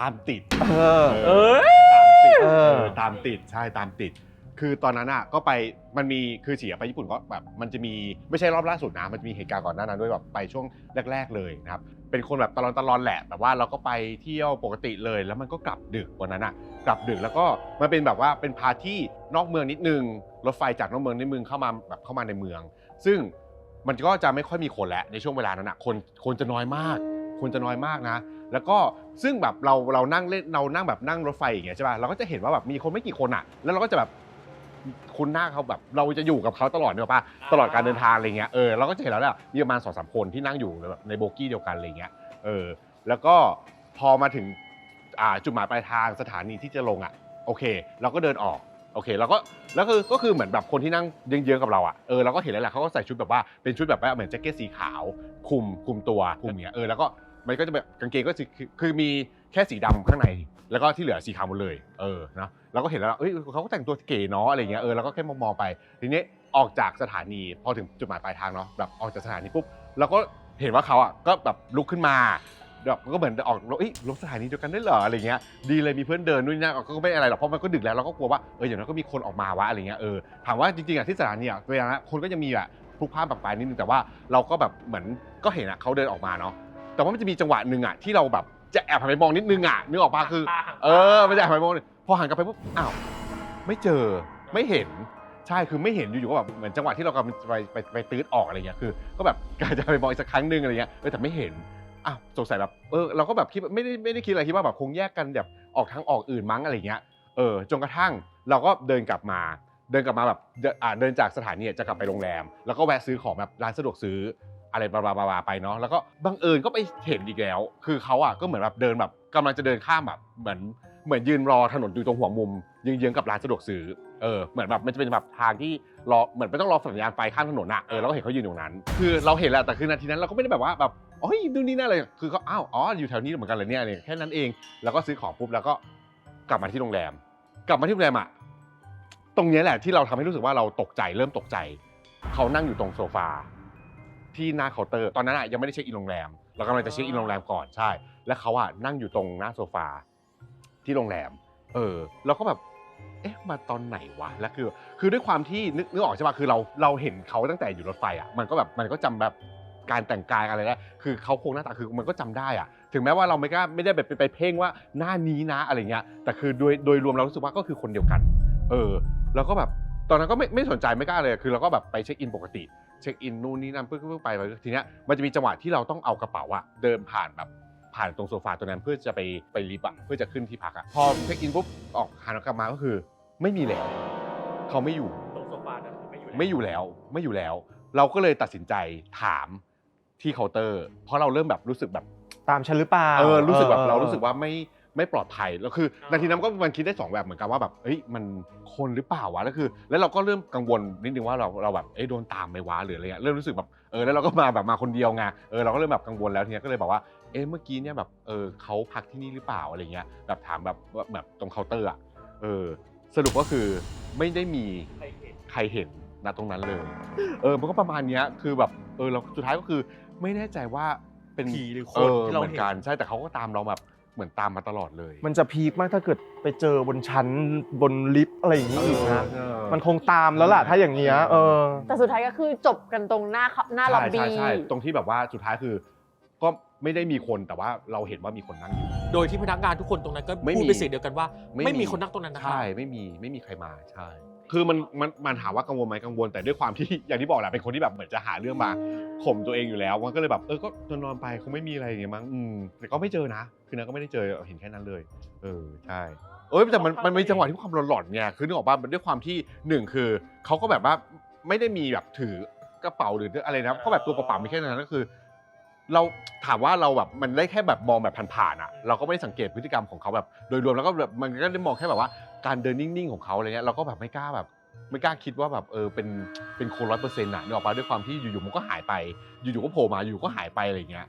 ตามติด เออ เอเอ้ยตามติดเออ เออตามติดใช่ตามติด คือตอนนั้นอะก็ไปมันมีคือเฉียไปญี่ปุ่นก็แบบมันจะมีไม่ใช่รอบล่าสุดนะมันจะมีเหตุการณ์ก่อนหน้านั้นด้วยแบบไปช่วงแรก ๆ เลยนะครับเป็นคนแบบตลอนตลอนแหละแบบว่าเราก็ไปเที่ยวปกติเลย แล้วมันก็กลับดึกวันนั้นอะกลับดึกแล้วก็มันเป็นแบบว่าเป็นพาร์ทที่นอกเมืองนิดนึงรถไฟจากนอกเมืองในเมืองเข้ามาแบบเข้ามาในเมือง ซึ่งมันก็จะไม่ค่อยมีคนแล้วในช่วงเวลานั้นอะคนคนจะน้อยมาก คนจะน้อยมากนะ แล้วก็ซึ่งแบบเราเรานั่งเล่นเรานั่งแบบนั่งรถไฟอย่างเงี้ยใช่ป่ะเราก็จะเห็นว่าแบบมีคนไม่กี่คนอะ แล้วเราก็จะแบบคุ้นหน้าเขาแบบเราจะอยู่กับเขาตลอดเนี่ยป่ะตลอดการเดินทางอะไรเงี้ยเออเราก็จะเห็นแล้วแหละมีประมาณสองสามคนที่นั่งอยู่แบบในโบกี้เดียวกันอะไรเงี้ยเออแล้วก็พอมาถึงอ่าจุดหมายปลายทางสถานีที่จะลงอะโอเค เราก็เดินออกโอเคเราก็แล้วคือก็คือเหมือนแบบคนที่นั่งเยื้องๆกับเราอะเออเราก็เห็นแล้วแหละเขาก็ใส่ชุดแบบว่าเป็นชุดแบบว่าเหมือนแจ็คเก็ตสีขาวคลุมคลุมตัวคลุมเนี้ยเออแล้วก็ มันก็จะแบบกางเกงก็คือคือคือมีแค่สีดำข้างใน แล้วก็ที่เหลือสีขาวหมดเลย เออนะเราก็เห็นแล้วเอ้ยเขาก็แต่งตัวเก๋เนาะอะไรเงี้ยเออเราก็แค่มองๆไป ทีนี้ออกจากสถานีพอถึงจุดหมายปลายทางเนาะแบบออกจากสถานีปุ๊บเราก็เห็นว่าเขาอะก็แบบลุกขึ้นมาแบบก็เหมือนออกรถเอ้ยรถสถานีเดียวกันได้เหรออะไรเงี้ยดีเลยมีเพื่อนเดินนู่นนี่นั่นก็ไม่อะไรหรอกเพราะมันก็ดึกแล้วเราก็กลัวว่าเอออย่างนั้นก็มีคนออกมาวะอะไรเงี้ยเออถามว่าจริงๆอะที่สถานีอะเวลานั้นคนก็ยังมีอะพลุกพล่านปักปายนิดนึงแต่ว่าเราก็แบบเหมือนก็เห็นอะเขาเดินออกมาเนาะ แต่ว่ามันจะมีจังหวะหนึ่งอะที่เราแบบจะแอบหันไปมองนิดนึงอะนึกออกปะคือ เออมันจะหันไปมองพอหันกลับไปปุ๊บอ้าวไม่เจอไม่เห็นใช่คือไม่เห็นอยู่ๆก็แบบเหมือนจังหวะที่เรากำลังไปไปไปตื้ดออกอะไรเงี้ยคือ ก็แบบกะจะไปมองอีกสักครั้งหนึ่งอะไรเงี้ยเออแต่ไม่เห็นอ้าวสงสัยแบบเออเราก็แบบคิดไม่ได้ไม่ได้คิดอะไรคิดว่าแบบคงแยกกันแบบออกทางออกอื่นมั้งอะไรเงี้ยเออจนกระทั่งเราก็เดินกลับมาเดินกลับมาแบบเดินอ่าเดินจากสถานีจะกลับไปโรงแรม แล้วก็แวะซื้อของแบบร้านสะดวกซื้อ อะไรบลาบลาไปเนาะแล้วก็บังเอิญก็ไปเห็นอีกแล้ว คือเขาอะก็เหมือนแบบเดินแบบกำลังจะเดินข้ามแบบเหมือนเหมือนยืนรอถนนอยู่ตรงหัวมุมเยื้องๆกับร้านสะดวกซื้อเออเหมือนแบบมันจะเป็นแบบทางที่รอเหมือนไม่ต้องรอสัญญาณไฟข้ามถนนอะเออเราก็เห็นเขายืนอยู่ตรงนั้น คือเราเห็นแหละแต่คือนาทีนั้นเราก็ไม่ได้แบบว่าแบบโอ้ยดูนี่น่าเลยคือเขาอ้าวอ๋ออยู่แถวนี้เหมือนกันเลยเนี่ยแค่นั้นเอง แล้วก็ซื้อของปุ๊บแล้วก็กลับมาที่โรงแรม กลับมาที่โรงแรมอะตรงนี้แหละที่เราทำให้รู้สึกว่าเราตกใจเริ่มตกใจ เขานั่งอยู่ตรงโซฟา ที่หน้าเคาน์เตอร์ ตอนนั้นอะยังไม่ได้เช็คอินโรงแรม เรากำลังจะเช็คอินโรงแรมก่อนใช่ แล้วเขาอะนั่งอยู่ตรงหน้าโซฟาที่โรงแรม เออเราก็แบบเอ๊ะมาตอนไหนวะแล้วคือ คือด้วยความที่นึกนึกออกใช่ปะคือเราเราเห็นเขาตั้งแต่อยู่รถไฟอะมันก็แบบมันก็จำแบบการแต่งกายอะไรได้คือเขาโครงหน้าตาคือมันก็จำได้อะถึงแม้ว่าเราไม่กล้าไม่ได้แบบไปไปเพ่งว่าหน้านี้นะอะไรเงี้ยแต่คือโดยโดยรวมเรารู้สึกว่าก็คือคนเดียวกัน เออ แล้วก็แบบตอนนั้นก็ไม่ไม่สนใจไม่กล้าเลย คือเราก็แบบไปเช็คอินปกติ เช็คอินนู่นนี่นั่นเพื่อเพื่อไปไปทีเนี้ยมันจะมีจังหวะที่เราต้องเอากระเป๋าอะเดินผ่านแบบผ่านตรงโซฟาตัวนั้นเพื่อจะไปไปลิฟต์อะเพื่อจะขึ้นที่พักอะพอเช็คอินปุ๊บออกหันกลับมาก็คือ ไม่มีแล้วเขาไม่อยู่ ตรงโซฟานั้นคือไม่อยู่ไม่อยู่แล้วไม่อยู่แล้ว เราก็เลยตัดสินใจถามที่เคาน์เตอร์ เพราะเราเริ่มแบบรู้สึกแบบตามฉันหรือเปล่าเออรู้สึกแบบออเรารู้สึกว่าไม่ ไม่ปลอดภัยแล้วคือนาทีนั้นก็มันคิดได้สองแบบเหมือนกันว่าแบบเอ้ยมันคนหรือเปล่าวะแล้วคือ แล้วเราก็เริ่มกังวลนิดนึงว่าเราเราแบบเอ้ยโดนตามไหมวะหรืออะไรเงี้ยเริ่มรู้สึกแบบเออแล้วเราก็มาแบบมาคนเดียวไงเออเราก็เริ่มแบบกังวลแล้วทีเนี้ยก็เลยบอกว่าเอ๊ะเมื่อกี้เนี่ยแบบเออเขาพักที่นี่หรือเปล่าอะไรเงี้ยแบบถามแบบว่าแบบตรงเคาน์เตอร์อะเออสรุปก็คือไม่ได้มีใครเห็นใครเห็นณตรงนั้นเลย เออมันก็ประมาณเนี้ยคือแบบเออเราสุดท้ายก็คือไม่แน่ใจว่าเป็นผีหรือคเอนอที่เราเหมือนเห็นกันใช่แต่เขาก็ตามเราแบบ เหมือนตามมาตลอดเลยมันจะพีคมากถ้าเกิดไปเจอบนชั้นบนลิฟต์อะไรอย่างนี้อีกนะเออ มันคงตามแล้วล่ะถ้าอย่างเงี้ยเออ แต่สุดท้ายก็คือจบกันตรงหน้าเขาหน้าล็อบใช่บี้ใช่ใช่ตรงที่แบบว่าสุดท้ายคือ ก็ไม่ได้มีคนแต่ว่าเราเห็นว่ามีคนนั่งอยู่ โดยที่พนักงานทุกคนตรงนั้นก็ไม่พูดมีเป็นเสียงเดียวกันว่า ไม่ไม่มีมีคนนั่งตรงนั้นนะครัใช่ไม่มีไม่มีใครมาใช่ คือมันมันมันถามว่ากังวลไหมกังวลแต่ด้วยความที่ อย่างที่บอกแหละเป็นคนที่แบบเหมือนจะหาเรื่องมาข่มตัวเองอยู่แล้วมันก็เลยแบบเออก็นอนนอนๆไปคงไม่มีอะไรอย่างเงี้ยมั้งอืมแต่ก็ไม่เจอนะ คือนั้นก็ไม่ได้เจอเห็นแค่นั้นเลย เออใช่ เอ้ยแต่มันมันมีจังหวะที่ความหลอนๆไงคือนึกออกป่ะมันด้วยความที่หนึ่งคือเขาก็แบบว่าไม่ได้มีแบบถือกระเป๋าหรืออะไรนะเขาแบบตัวเปล่าๆมีแค่นั้นก็คือ เราถามว่าเราแบบมันได้แค่แบบมองแบบผ่านๆอะ เราก็ไม่ได้สังเกตพฤติกรรมของเขาแบบ โดยรวมแล้วก็แบบมันก็ได้มองแค่แบบว่าการเดินนิ่งๆของเขาอะไรเงี้ยเราก็แบบไม่กล้าแบบ ไม่กล้าคิดว่าแบบเออเป็นเป็นคนร้อยเปอร์เซ็นต์อะนึกออกปะด้วยความที่อยู่ๆมันก็หายไป อยู่ๆก็โผล่มาอยู่ก็หายไปอะไรเงี้ย